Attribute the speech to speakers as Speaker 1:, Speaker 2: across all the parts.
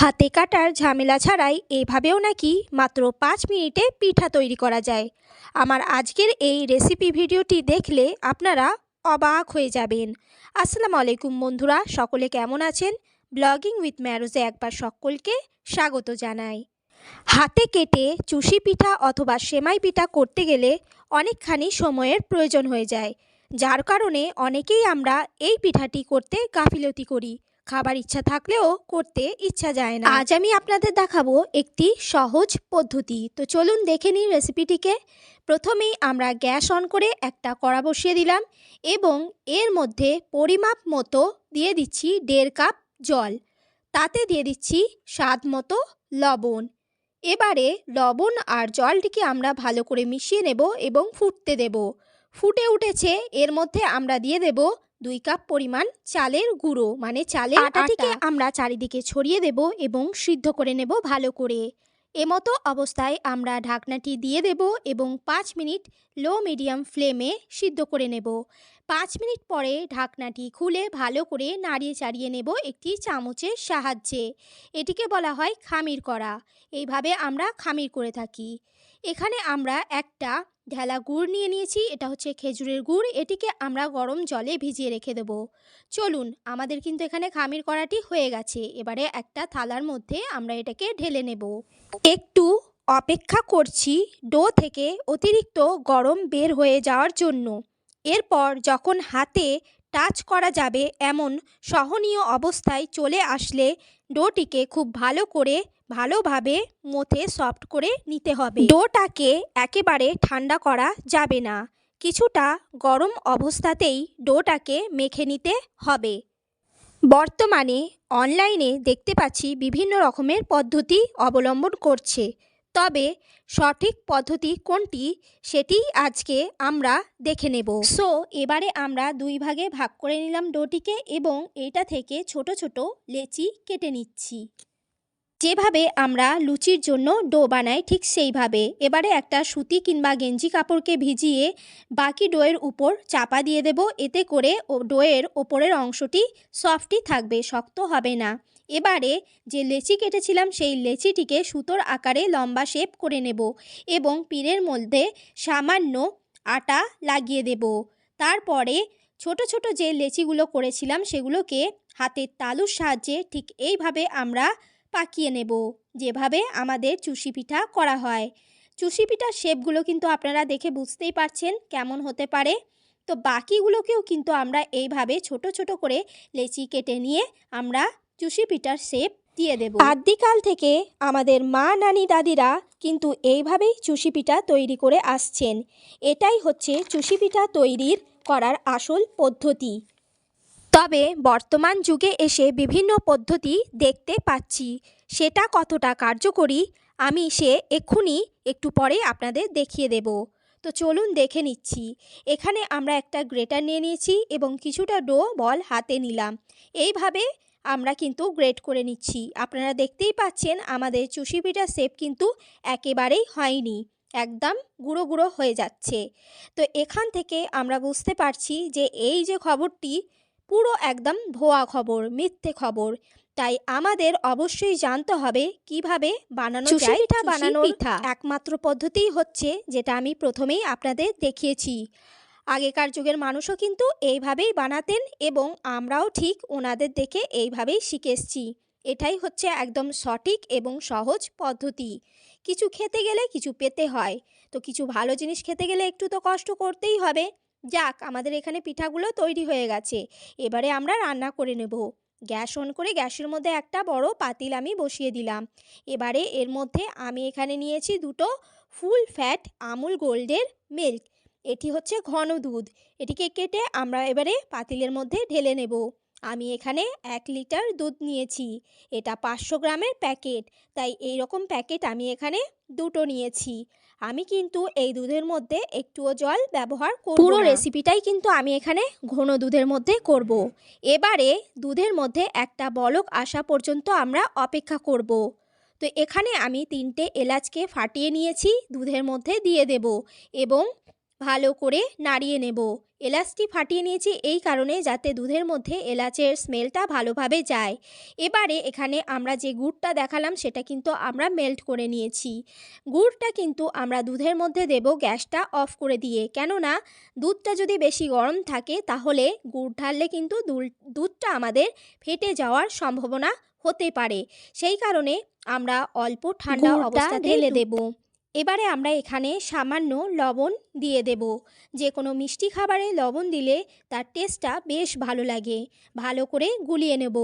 Speaker 1: হাতে কাটার ঝামেলা ছাড়াই এভাবেও নাকি মাত্র পাঁচ মিনিটে পিঠা তৈরি করা যায়। আমার আজকের এই রেসিপি ভিডিওটি দেখলে আপনারা অবাক হয়ে যাবেন। আসসালামু আলাইকুম বন্ধুরা, সকলে কেমন আছেন? ব্লগিং উইথ ম্যারোজে একবার সকলকে স্বাগত জানাই। হাতে কেটে চুষি পিঠা অথবা সেমাই পিঠা করতে গেলে অনেকখানি সময়ের প্রয়োজন হয়ে যায়। যার কারণে অনেকেই আমরা এই পিঠাটি করতে গাফিলতি করি। খাবার ইচ্ছা থাকলেও করতে ইচ্ছা যায় না। আজ আমি আপনাদের দেখাবো একটি সহজ পদ্ধতি। তো চলুন দেখে নিই রেসিপিটিকে। প্রথমেই আমরা গ্যাস অন করে একটা কড়া বসিয়ে দিলাম এবং এর মধ্যে পরিমাপ মতো দিয়ে দিচ্ছি দেড় কাপ জল। তাতে দিয়ে দিচ্ছি স্বাদ মতো লবণ। এবারে লবণ আর জলটিকে আমরা ভালো করে মিশিয়ে নেব এবং ফুটতে দেব। ফুটে উঠেছে, এর মধ্যে আমরা দিয়ে দেব দুই কাপ পরিমাণ চালের গুঁড়ো মানে চালের আটাটিকে আমরা চারিদিকে ছড়িয়ে দেব এবং সিদ্ধ করে নেব ভালো করে। এমতো অবস্থায় আমরা ঢাকনাটি দিয়ে দেব এবং পাঁচ মিনিট লো মিডিয়াম ফ্লেমে সিদ্ধ করে নেব। পাঁচ মিনিট পরে ঢাকনাটি খুলে ভালো করে নাড়িয়ে চাড়িয়ে নেব একটি চামচের সাহায্যে। এটিকে বলা হয় খামির করা। এইভাবে আমরা খামির করে থাকি। এখানে আমরা একটা ঢেলা গুড় নিয়ে নিয়েছি, এটা হচ্ছে খেজুরের গুড়, এটিকে আমরা গরম জলে ভিজিয়ে রেখে দেব। চলুন, আমাদের কিন্তু এখানে খামির করাটি হয়ে গেছে, এবারে একটা থালার মধ্যে আমরা এটাকে ঢেলে নেব। একটু অপেক্ষা করছি ডো থেকে অতিরিক্ত গরম বের হয়ে যাওয়ার জন্য। এরপর যখন হাতে টাচ করা যাবে, এমন সহনীয় অবস্থায় চলে আসলে ডোটিকে খুব ভালো করে ভালোভাবে মথে সফট করে নিতে হবে। ডোটাকে একেবারে ঠান্ডা করা যাবে না। কিছুটা গরম অবস্থাতেই ডোটাকে মেখে নিতে হবে। বর্তমানে অনলাইনে দেখতে পাচ্ছি বিভিন্ন রকমের পদ্ধতি অবলম্বন করছে। তবে সঠিক পদ্ধতি কোনটি সেটি আজকে আমরা দেখে নেব। সো এবারে আমরা দুই ভাগে ভাগ করে নিলাম ডোটিকে এবং এটা থেকে ছোট ছোট লেচি কেটে নিচ্ছি। যেভাবে আমরা লুচির জন্য ডো বানাই ঠিক সেইভাবে। এবারে একটা সুতি কিংবা গেঞ্জি কাপড়কে ভিজিয়ে বাকি ডোয়ের উপর চাপা দিয়ে দেব। এতে করে ও ডোয়ের ওপরের অংশটি সফটই থাকবে, শক্ত হবে না। এবারে যে লেচি কেটেছিলাম সেই লেচিটিকে সুতোর আকারে লম্বা শেপ করে নেব এবং পীরের মধ্যে সামান্য আটা লাগিয়ে দেব। তারপরে ছোট ছোট যে লেচিগুলো করেছিলাম সেগুলোকে হাতের তালুর সাহায্যে ঠিক এইভাবে আমরা পাকিয়ে নেব। যেভাবে আমাদের চুষি পিঠা করা হয়। চুষি পিঠার শেপগুলো কিন্তু আপনারা দেখে বুঝতেই পারছেন কেমন হতে পারে। তো বাকিগুলোকেও কিন্তু আমরা এইভাবে ছোট ছোট করে লেচি কেটে নিয়ে আমরা চুষি পিঠার শেপ দিয়ে দেব। আদ্যিকাল থেকে আমাদের মা, নানি, দাদিরা কিন্তু এইভাবেই চুষি পিঠা তৈরি করে আসছেন। এটাই হচ্ছে চুষি পিঠা তৈরির করার আসল পদ্ধতি। তবে বর্তমান যুগে এসে বিভিন্ন পদ্ধতি দেখতে পাচ্ছি। সেটা কতটা কার্যকরী, আমি সে এক্ষুনি একটু পরে আপনাদের দেখিয়ে দেব। তো চলুন দেখে নিচ্ছি। এখানে আমরা একটা গ্রেটার নিয়ে নিয়েছি এবং কিছুটা ডো বল হাতে নিলাম। এইভাবে আমরা কিন্তু গ্রেট করে নিচ্ছি। আপনারা দেখতেই পাচ্ছেন আমাদের চুষি পিঠার শেপ কিন্তু একেবারেই হয়নি। একদম গুঁড়ো গুঁড়ো হয়ে যাচ্ছে। তো এখান থেকে আমরা বুঝতে পারছি যে এই যে খবরটি পুরো একদম ভুয়া খবর মিথ্যে খবর। তাই আমাদের অবশ্যই জানতে হবে কীভাবে বানানো যায়
Speaker 2: পিঠা
Speaker 1: চুষি
Speaker 2: বানানোর
Speaker 1: পিঠা। একমাত্র পদ্ধতিই হচ্ছে যেটা আমি প্রথমেই আপনাদের দেখিয়েছি। আগেকার যুগের মানুষও কিন্তু এইভাবেই বানাতেন এবং আমরাও ঠিক ওনাদের দেখে এইভাবেই শিখে এসছি। এটাই হচ্ছে একদম সঠিক এবং সহজ পদ্ধতি। কিছু খেতে গেলে কিছু পেতে হয়। তো কিছু ভালো জিনিস খেতে গেলে একটু তো কষ্ট করতেই হবে। যাক, আমাদের এখানে পিঠাগুলো তৈরি হয়ে গেছে। এবারে আমরা রান্না করে নেব। গ্যাস অন করে গ্যাসের মধ্যে একটা বড় পাতিল আমি বসিয়ে দিলাম। এবারে এর মধ্যে আমি এখানে নিয়েছি দুটো ফুল ফ্যাট আমুল গোল্ডের মিল্ক। এটি হচ্ছে ঘন দুধ। এটিকে কেটে আমরা এবারে পাতিলের মধ্যে ঢেলে নেব। আমি এখানে এক লিটার দুধ নিয়েছি এটা পাঁচশো গ্রামের প্যাকেট তাই এই রকম প্যাকেট আমি এখানে দুটো নিয়েছি আমি কিন্তু এই দুধের মধ্যে একটুও জল ব্যবহার করব পুরো রেসিপিটাই কিন্তু আমি এখানে ঘন দুধের মধ্যে করব। এবারে দুধের মধ্যে একটা বলক আসা পর্যন্ত আমরা অপেক্ষা করব। তো এখানে আমি তিনটে এলাচকে ফাটিয়ে নিয়েছি দুধের মধ্যে দিয়ে দেব এবং ভালো করে নাড়িয়ে নেব। এলাচটি ফাটিয়ে নিয়েছি এই কারণে যাতে দুধের মধ্যে এলাচের স্মেলটা ভালোভাবে যায়। এবারে এখানে আমরা যে গুড়টা দেখালাম সেটা কিন্তু আমরা মেল্ট করে নিয়েছি। গুড়টা কিন্তু আমরা দুধের মধ্যে দেব গ্যাসটা অফ করে দিয়ে। কেননা দুধটা যদি বেশি গরম থাকে তাহলে গুড় ঢাললে কিন্তু দুধটা আমাদের ফেটে যাওয়ার সম্ভাবনা হতে পারে। সেই কারণে আমরা অল্প ঠান্ডা অবস্থা
Speaker 2: ঢেলে
Speaker 1: দেব। এবারে আমরা এখানে সামান্য লবণ দিয়ে দেব। যে কোনো মিষ্টি খাবারে লবণ দিলে তার টেস্টটা বেশ ভালো লাগে। ভালো করে গুলিয়ে নেব।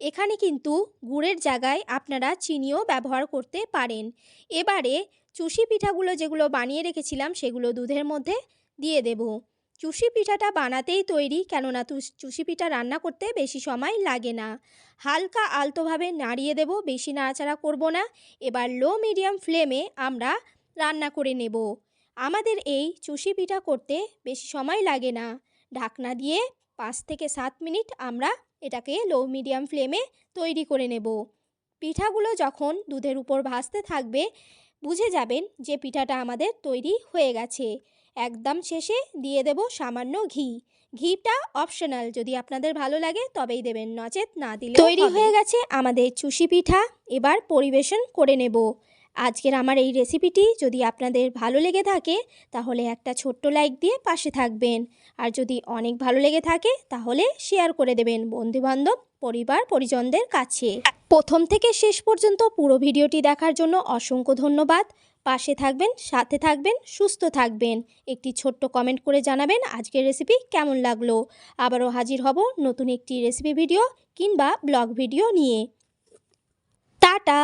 Speaker 1: এখানে কিন্তু গুড়ের জায়গায় আপনারা চিনিও ব্যবহার করতে পারেন। এবারে চুষি পিঠাগুলো যেগুলো বানিয়ে রেখেছিলাম সেগুলো দুধের মধ্যে দিয়ে দেব। চুষি পিঠাটা বানাতেই তৈরি, কেননা চুষি পিঠা রান্না করতে বেশি সময় লাগে না। হালকা আলতোভাবে নাড়িয়ে দেব, বেশি নাড়াচাড়া করব না। এবার লো মিডিয়াম ফ্লেমে আমরা রান্না করে নেব। আমাদের এই চুষি পিঠা করতে বেশি সময় লাগে না। ঢাকনা দিয়ে পাঁচ থেকে সাত মিনিট আমরা এটাকে লো মিডিয়াম ফ্লেমে তৈরি করে নেব। পিঠাগুলো যখন দুধের উপর ভাসতে থাকবে, বুঝে যাবেন যে পিঠাটা আমাদের তৈরি হয়ে গেছে। একদম শেষে দিয়ে দেব সামান্য ঘি। ঘিটা অপশনাল যদি আপনাদের ভালো লাগে তবেই দেবেন নচেত না দিলে তৈরি হয়ে গেছে আমাদের চুষি পিঠা এবার পরিবেশন করে নেব। আজকের আমার এই রেসিপিটি যদি আপনাদের ভালো লেগে থাকে তাহলে একটা ছোট্ট লাইক দিয়ে পাশে থাকবেন। আর যদি অনেক ভালো লেগে থাকে তাহলে শেয়ার করে দেবেন বন্ধুবান্ধব পরিবার পরিজনদের কাছে। প্রথম থেকে শেষ পর্যন্ত পুরো ভিডিওটি দেখার জন্য অসংখ্য ধন্যবাদ। পাশে থাকবেন, সাথে থাকবেন, সুস্থ থাকবেন। একটি ছোট্ট কমেন্ট করে জানাবেন আজকের রেসিপি কেমন লাগল। আবারও হাজির হব নতুন একটি রেসিপি ভিডিও কিংবা ব্লগ ভিডিও নিয়ে। টাটা!